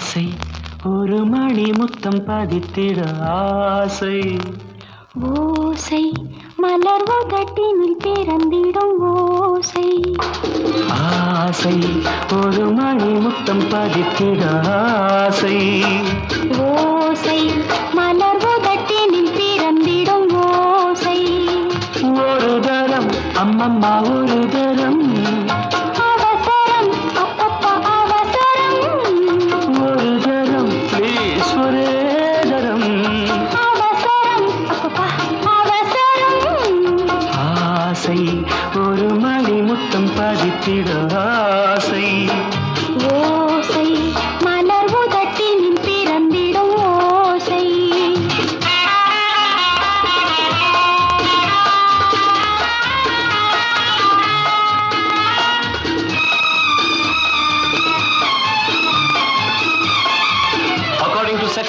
ஆசை. ஒரு மணி முத்தம் பதித்திட ஆசை. ஓசை மலர் உதட்டினில் பிறந்திடும் ஓசை. ஆசை ஒரு மணி முத்தம் பதித்திட ஆசை. ஓசை மலர் உதட்டினில் பிறந்திடும் ஓசை. ஒரு தரம் அம்மம்மா ஒரு தரம். முத்தம் பதித்திட ஆசை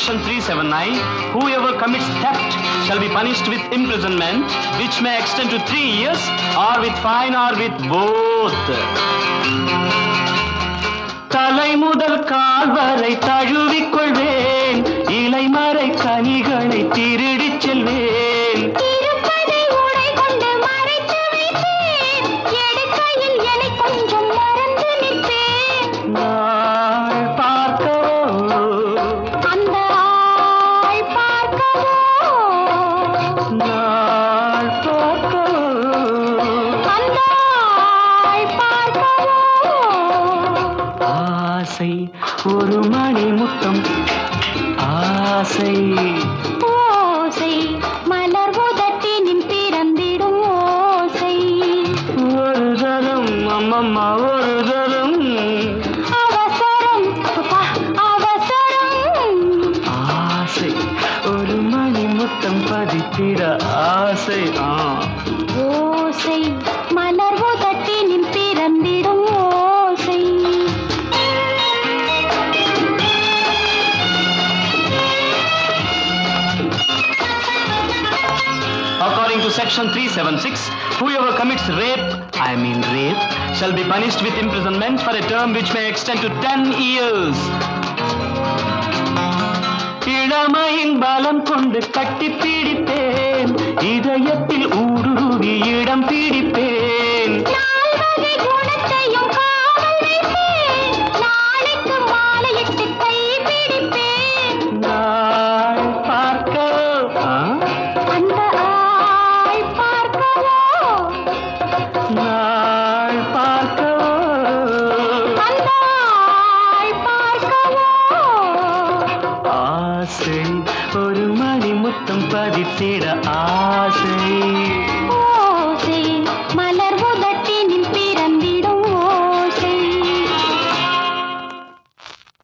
section 379, whoever commits theft shall be punished with imprisonment, which may extend to three years, or with fine, or with both. தலை முதல் கால் வரை தழுவிக் கொள்வேன் இலைமறை கனிகளை திருடிச் செல்வேன் மறைத்து வைப்பேன் எடுக்கையில் என்னை கொஞ்சம் மறந்து நிற்பேன் ஆசை. ஒரு மணி முத்தம். ஆசை. ஓசை. மலர் உதட்டினில் பிறந்திடும் ஓசை. ஒரு தரம் அம்மம்மா ஒரு தரம் அவசரம். அவசரம். ஆசை. ஒரு மணி முத்தம் பதித்திட ஆசை. ஆ. Section 376, whoever commits rape, I mean rape, shall be punished with imprisonment for a term which may extend to 10 years. இளமையின் பலம் கொண்டு கட்டி பிடிப்பேன் இதயத்தில் ஊடுருவி இடம் பிடிப்பேன் நாளைக்கு மாலையிட்டு கை பிடிப்பேன் ஒரு மணி முத்தம் பதித்திட ஆசை.